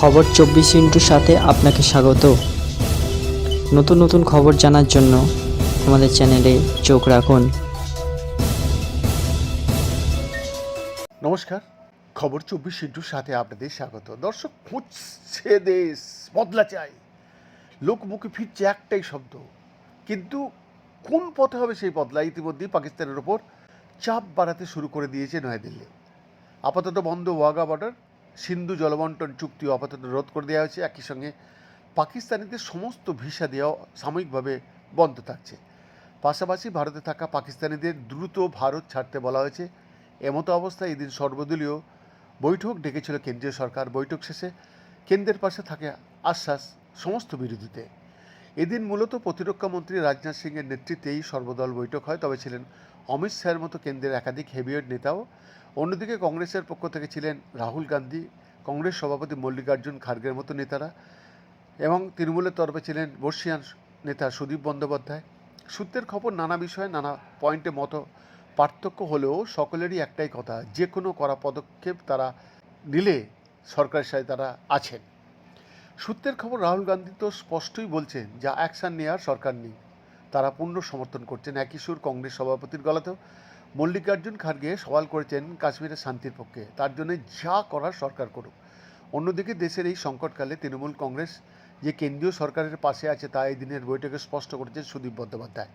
খবর চব্বিশ ইন্টুর সাথে আপনাকে স্বাগত। নতুন নতুন খবর জানার জন্য আমাদের চ্যানেলে চোখ রাখুন। নমস্কার, খবর চব্বিশ ইন্টুর সাথে আপনাদের স্বাগত। দর্শক খুঁজছে দেশ, বদলা চাই। লোকমুখে ফিরছে একটাই শব্দ। কিন্তু কোন পথে হবে সেই বদলা? ইতিমধ্যেই পাকিস্তানের ওপর চাপ বাড়াতে শুরু করে দিয়েছে নয়াদিল্লি। আপাতত বন্ধ ওয়াগা বর্ডার সিন্ধু জলবন্টন চুক্তি আপাতত রোধ করে দেওয়া হয়েছে। একই সঙ্গে পাকিস্তানিদের সমস্ত ভিসা দেওয়া সাময়িকভাবে বন্ধ থাকছে। পাশাপাশি ভারতে থাকা পাকিস্তানিদের দ্রুত ভারত ছাড়তে বলা হয়েছে। এমতো অবস্থায় এদিন সর্বদলীয় বৈঠক ডেকেছিল কেন্দ্রীয় সরকার। বৈঠক শেষে কেন্দ্রের পাশে থাকে আশ্বাস সমস্ত বিরোধীতে এদিন মূলত প্রতিরক্ষা মন্ত্রী রাজনাথ সিংয়ের নেতৃত্বেই সর্বদল বৈঠক হয়। তবে ছিলেন অমিত শাহের মতো কেন্দ্রের একাধিক হেভিওয়েট নেতাও। অন্যদিকে কংগ্রেসের পক্ষ থেকে ছিলেন রাহুল গান্ধী, কংগ্রেস সভাপতি মল্লিকার্জুন খার্গের মতো নেতারা এবং তৃণমূলের তরফে ছিলেন বর্ষিয়ান নেতা সুদীপ বন্দ্যোপাধ্যায়। সূত্রের খবর, নানা বিষয়ে নানা পয়েন্টে মতো পার্থক্য হলেও সকলেরই একটাই কথা, যে কোনো করা পদক্ষেপ তারা নিলে সরকারের সাথে তারা আছেন। সূত্রের খবর, রাহুল গান্ধী তো স্পষ্টই বলছেন যা অ্যাকশন নেওয়ার সরকার নেই। তারা পূর্ণ সমর্থন করছেন একই সুর কংগ্রেস সভাপতির গলাতেও। মল্লিকার্জুন খার্গে সওয়াল করেছেন কাশ্মীরের শান্তির পক্ষে। তার জন্য যা করার সরকার করুক। অন্যদিকে দেশের এই সংকটকালে তৃণমূল কংগ্রেস যে কেন্দ্রীয় সরকারের পাশে আছে তা এই দিনের বৈঠকে স্পষ্ট করেছেন সুদীপ বন্দ্যোপাধ্যায়।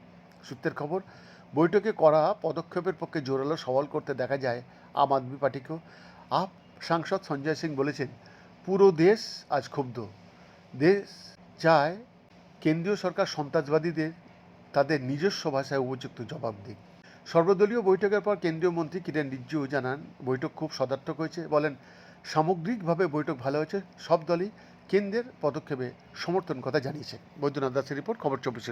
সূত্রের খবর, বৈঠকে করা পদক্ষেপের পক্ষে জোরালো সওয়াল করতে দেখা যায় আম আদমি পার্টিকেও। আপ সাংসদ সঞ্জয় সিং বলেছেন পুরো দেশ আজ ক্ষুব্ধ। দেশ চায় কেন্দ্রীয় সরকার সন্ত্রাসবাদীদের তাদের নিজস্ব ভাষায় উপযুক্ত জবাব দিক। সর্বদলীয় বৈঠকের পর কেন্দ্রীয় মন্ত্রী কিরেন রিজিজু জানান, বৈঠক খুব সদার্থক হয়েছে। বলেন, সামগ্রিকভাবে বৈঠক ভালো হয়েছে, সব দলই কেন্দ্রের পদক্ষেপে সমর্থন কথা জানিয়েছে। বৈদ্যনাথ দাসের রিপোর্ট, খবর চব্বিশ